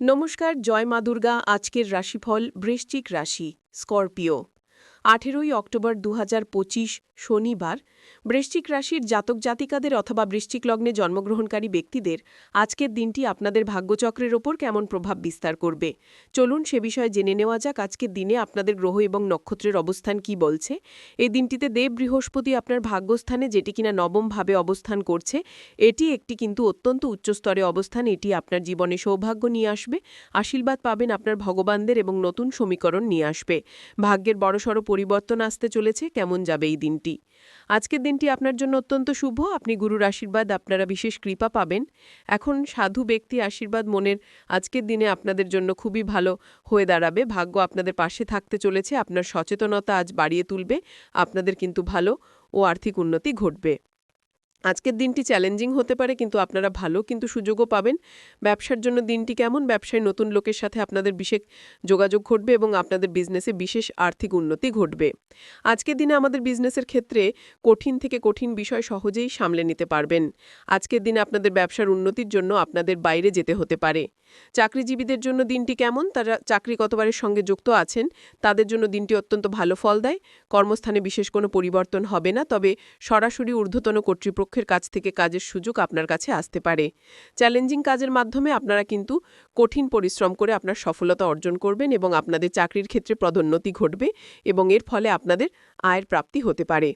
নমস্কার জয় মা দুর্গা আজকের রাশিফল বৃশ্চিক রাশি স্করপিও। আঠেরোই অক্টোবর দু হাজার পঁচিশ শনিবার বৃশ্চিক রাশির জাতক জাতিকাদের অথবা বৃশ্চিক লগ্নে জন্মগ্রহণকারী ব্যক্তিদের আজকের দিনটি আপনাদের ভাগ্যচক্রের ওপর কেমন প্রভাব বিস্তার করবে? চলুন সে বিষয়ে জেনে নেওয়া যাক আজকের দিনে আপনাদের গ্রহ এবং নক্ষত্রের অবস্থান কি বলছে। এই দিনটিতে দেব বৃহস্পতি আপনার ভাগ্যস্থানে যেটি কিনা নবমভাবে অবস্থান করছে, এটি একটি কিন্তু অত্যন্ত উচ্চস্তরে অবস্থান, এটি আপনার জীবনে সৌভাগ্য নিয়ে আসবে, আশীর্বাদ পাবেন আপনার ভগবানদের এবং নতুন সমীকরণ নিয়ে আসবে। ভাগ্যের বড়সড় পরিবর্তন আসতে চলেছে, কেমন যাবে এই দিনটি? আজকের দিনটি আপনার জন্য অত্যন্ত শুভ। আপনি গুরুর আশীর্বাদ, আপনারা বিশেষ কৃপা পাবেন। এখন সাধু ব্যক্তি আশীর্বাদ মনের আজকের দিনে আপনাদের জন্য খুবই ভালো হয়ে দাঁড়াবে। ভাগ্য আপনাদের পাশে থাকতে চলেছে, আপনার সচেতনতা আজ বাড়িয়ে তুলবে, আপনাদের কিন্তু ভালো ও আর্থিক উন্নতি ঘটবে। আজকের দিনটি চ্যালেঞ্জিং হতে পারে, কিন্তু আপনারা ভালো কিন্তু সুযোগও পাবেন। ব্যবসার জন্য দিনটি কেমন? ব্যবসায় নতুন লোকের সাথে আপনাদের বিশেষ যোগাযোগ ঘটবে এবং আপনাদের বিজনেসে বিশেষ আর্থিক উন্নতি ঘটবে। আজকের দিনে আমাদের বিজনেসের ক্ষেত্রে কঠিন থেকে কঠিন বিষয় সহজেই সামলে নিতে পারবেন। আজকের দিনে আপনাদের ব্যবসার উন্নতির জন্য আপনাদের বাইরে যেতে হতে পারে। চাকরিজীবীদের জন্য দিনটি কেমন? তারা চাকরি কতবারের সঙ্গে যুক্ত আছেন? তাদের জন্য দিনটি অত্যন্ত ভালো ফল দেয়। কর্মস্থানে বিশেষ কোনো পরিবর্তন হবে না, তবে সরাসরি ঊর্ধ্বতন কর্তৃপক্ষের কাছ থেকে কাজের সুযোগ আপনার কাছে আসতে পারে। চ্যালেঞ্জিং কাজের মাধ্যমে আপনারা কিন্তু কঠিন পরিশ্রম করে আপনার সফলতা অর্জন করবেন এবং আপনাদের চাকরির ক্ষেত্রে পদোন্নতি ঘটবে এবং এর ফলে আপনাদের আয়ের প্রাপ্তি হতে পারে।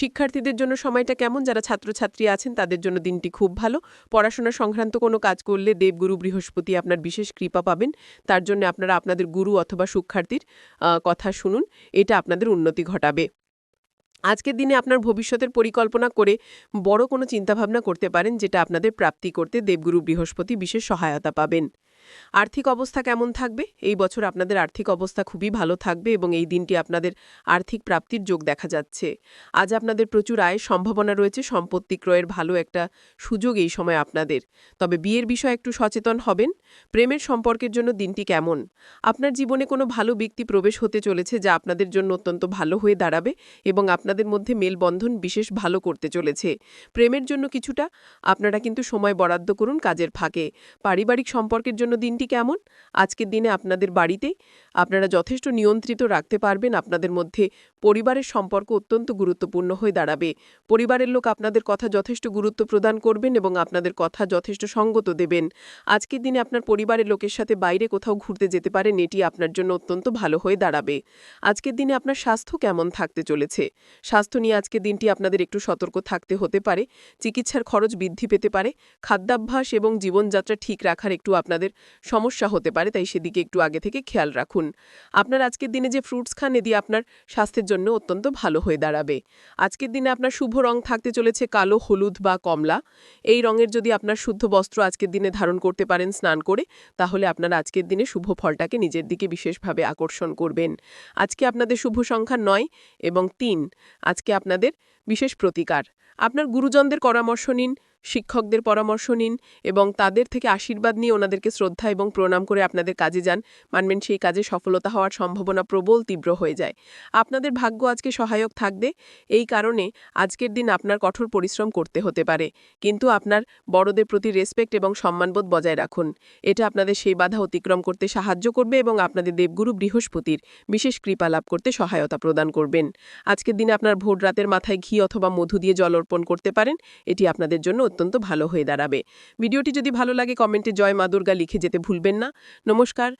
শিক্ষার্থীদের জন্য সময়টা কেমন? যারা ছাত্রছাত্রী আছেন, তাদের জন্য দিনটি খুব ভালো। পড়াশোনা সংক্রান্ত কোনো কাজ করলে দেবগুরু বৃহস্পতি আপনার বিশেষ কৃপা পাবেন। তার জন্য আপনারা আপনাদের গুরু অথবা শিক্ষার্থীর কথা শুনুন। এটা আপনাদের উন্নতি ঘটাবে। আজকের দিনে আপনার ভবিষ্যতের পরিকল্পনা করে বড় কোনো চিন্তাভাবনা করতে পারেন, যেটা আপনাদের প্রাপ্তি করতে দেবগুরু বৃহস্পতি বিশেষ সহায়তা পাবেন। আর্থিক অবস্থা কেমন থাকবে? এই বছর আপনাদের আর্থিক অবস্থা খুবই ভালো থাকবে এবং এই দিনটি আপনাদের আর্থিক প্রাপ্তির যোগ দেখা যাচ্ছে। আজ আপনাদের প্রচুর আয়ের সম্ভাবনা রয়েছে, সম্পত্তি ক্রয়ের ভালো একটা সুযোগ এই সময় আপনাদের। তবে বিয়ের বিষয়ে একটু সচেতন হবেন। প্রেমের সম্পর্কের জন্য দিনটি কেমন? আপনার জীবনে কোনো ভালো ব্যক্তি প্রবেশ হতে চলেছে যা আপনাদের জন্য অত্যন্ত ভালো হয়ে দাঁড়াবে এবং আপনাদের মধ্যে মেলবন্ধন বিশেষ ভালো করতে চলেছে। প্রেমের জন্য কিছুটা আপনারা কিন্তু সময় বরাদ্দ করুন কাজের ফাঁকে। পারিবারিক সম্পর্কের জন্য দিনটি কেমন? আজকের দিনে আপনাদের বাড়িতে আপনারা যথেষ্ট নিয়ন্ত্রিত রাখতে পারবেন আপনাদের মধ্যে পরিবারের সম্পর্ক অত্যন্ত গুরুত্বপূর্ণ হয়ে দাঁড়াবে। পরিবারের লোক আপনাদের কথা যথেষ্ট গুরুত্ব প্রদান করবেন এবং আপনাদের কথা যথেষ্ট সঙ্গত দেবেন। আজকের দিনে আপনার পরিবারের লোকের সাথে বাইরে কোথাও ঘুরতে যেতে পারেন, এটি আপনার জন্য অত্যন্ত ভালো হয়ে দাঁড়াবে। আজকের দিনে আপনার স্বাস্থ্য কেমন থাকতে চলেছে? স্বাস্থ্য নিয়ে আজকের দিনটি আপনাদের একটু সতর্ক থাকতে হতে পারে, চিকিৎসার খরচ বৃদ্ধি পেতে পারে, খাদ্যাভ্যাস এবং জীবনযাত্রা ঠিক রাখার একটু আপনাদের সমস্যা হতে পারে, তাই সেদিকে একটু আগে থেকে খেয়াল রাখুন। আপনার আজকের দিনে যে ফ্রুটস খান এদি আপনার স্বাস্থ্যের জন্য অত্যন্ত ভালো হয়ে দাঁড়াবে। আজকের দিনে আপনার শুভ রং থাকতে চলেছে কালো, হলুদ বা কমলা। এই রঙের যদি আপনার শুদ্ধ বস্ত্র আজকের দিনে ধারণ করতে পারেন স্নান করে, তাহলে আপনার আজকের দিনে শুভ ফলটাকে নিজের দিকে বিশেষভাবে আকর্ষণ করবেন। আজকে আপনাদের শুভ সংখ্যা নয় এবং তিন। আজকে আপনাদের বিশেষ প্রতিকার। আপনার গুরুজনদের পরামর্শ নিন শিক্ষকদের পরামর্শ নিন এবং তাদের থেকে আশীর্বাদ নিয়ে ওনাদেরকে শ্রদ্ধা এবং প্রণাম করে আপনাদের কাজে যান। মানবেন সেই কাজে সফলতা হওয়ার সম্ভাবনা প্রবল, তীব্র হয়ে যায়। আপনাদের ভাগ্য আজকে সহায়ক থাকবে, এই কারণে আজকের দিন আপনার কঠোর পরিশ্রম করতে হতে পারে। কিন্তু আপনার বড়দের প্রতি রেসপেক্ট এবং সম্মানবোধ বজায় রাখুন। এটা আপনাদের সেই বাধা অতিক্রম করতে সাহায্য করবে এবং আপনাদের দেবগুরু বৃহস্পতির বিশেষ কৃপা লাভ করতে সহায়তা প্রদান করবেন। আজকের দিনে আপনার ভোর রাতের মাথায় ঘি অথবা মধু দিয়ে জল অর্পণ করতে পারেন। এটি আপনাদের জন্য অত্যন্ত ভালো হয়ে দাঁড়াবে। ভিডিওটি যদি ভালো লাগে, কমেন্টে জয় মা দুর্গা লিখে যেতে ভুলবেন না। নমস্কার।